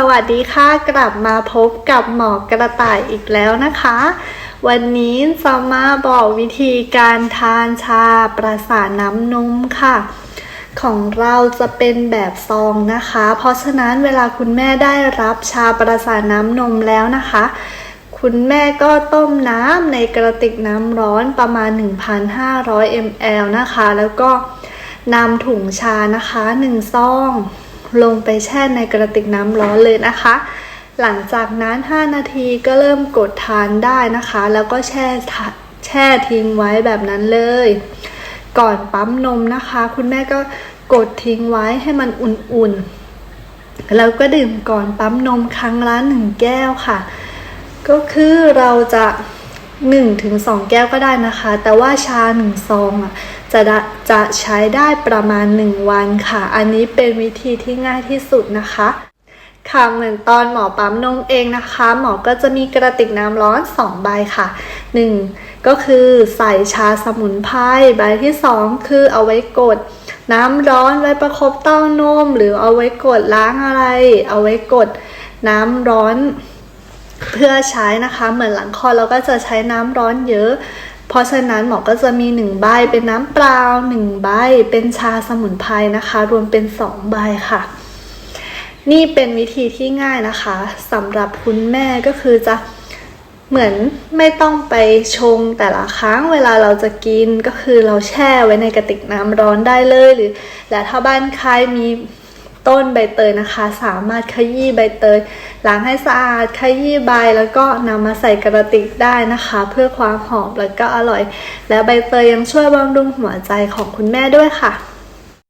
สวัสดีค่ะกลับมาพบกับหมอกระต่ายอีกแล้วนะคะ วันนี้จะมาบอกวิธีการทานชาประสานน้ำนมค่ะ ของเราจะเป็นแบบซองนะคะ เพราะฉะนั้นเวลาคุณแม่ได้รับชาประสานน้ำนมแล้วนะคะ คุณแม่ก็ต้มน้ำในกระติกน้ำร้อนประมาณ 1,500 ml นะคะ แล้วก็นำถุงชานะคะ1ซอง ลงไปแช่ในกระติกน้ำร้อนเลยนะคะ หลังจากนั้น 5 นาทีก็เริ่มกดทานได้นะคะ แล้วก็แช่แช่ทิ้งไว้แบบนั้นเลย ก่อนปั๊มนมนะคะ คุณแม่ก็กดทิ้งไว้ให้มันอุ่นๆ แล้วก็ดื่มก่อนปั๊มนมครั้งละหนึ่งแก้วค่ะ ก็คือเราจะ 1ถึง2แก้วก็ได้นะคะ แต่ว่าชา1ซองอะจะจะใช้ได้ประมาณ 1 วันค่ะ อันนี้เป็นวิธีที่ง่ายที่สุดนะคะ ค่ะเหมือนตอนหมอปั๊มนมเองนะคะ หมอก็จะมีกระติกน้ำร้อน 2 ใบค่ะ 1 ก็คือใส่ชาสมุนไพรใบที่ 2 คือเอาไว้กดน้ำร้อนไว้ประคบเต้านม หรือเอาไว้กดล้างอะไร เอาไว้กดน้ำร้อน เพื่อใช้นะคะ เหมือนหลังคอเราก็จะใช้น้ำร้อนเยอะเพราะฉะนั้นหมอก็จะมีหนึ่งใบเป็นน้ำเปล่าหนึ่งใบเป็นชาสมุนไพรนะคะ รวมเป็นสองใบค่ะ นี่เป็นวิธีที่ง่ายนะคะสำหรับคุณแม่ก็คือจะเหมือนไม่ต้องไปชงแต่ละครั้งเวลาเราจะกินก็คือเราแช่ไว้ในกระติกน้ำร้อนได้เลยหรือ และถ้าบ้านใครมี ต้นใบเตยนะคะ สามารถขยี้ใบเตยล้างให้สะอาดขยี้ใบแล้วก็นำมาใส่กระติกได้นะคะ เพื่อความหอมแล้วก็อร่อย และใบเตยยังช่วยบำรุงหัวใจของคุณแม่ด้วยค่ะ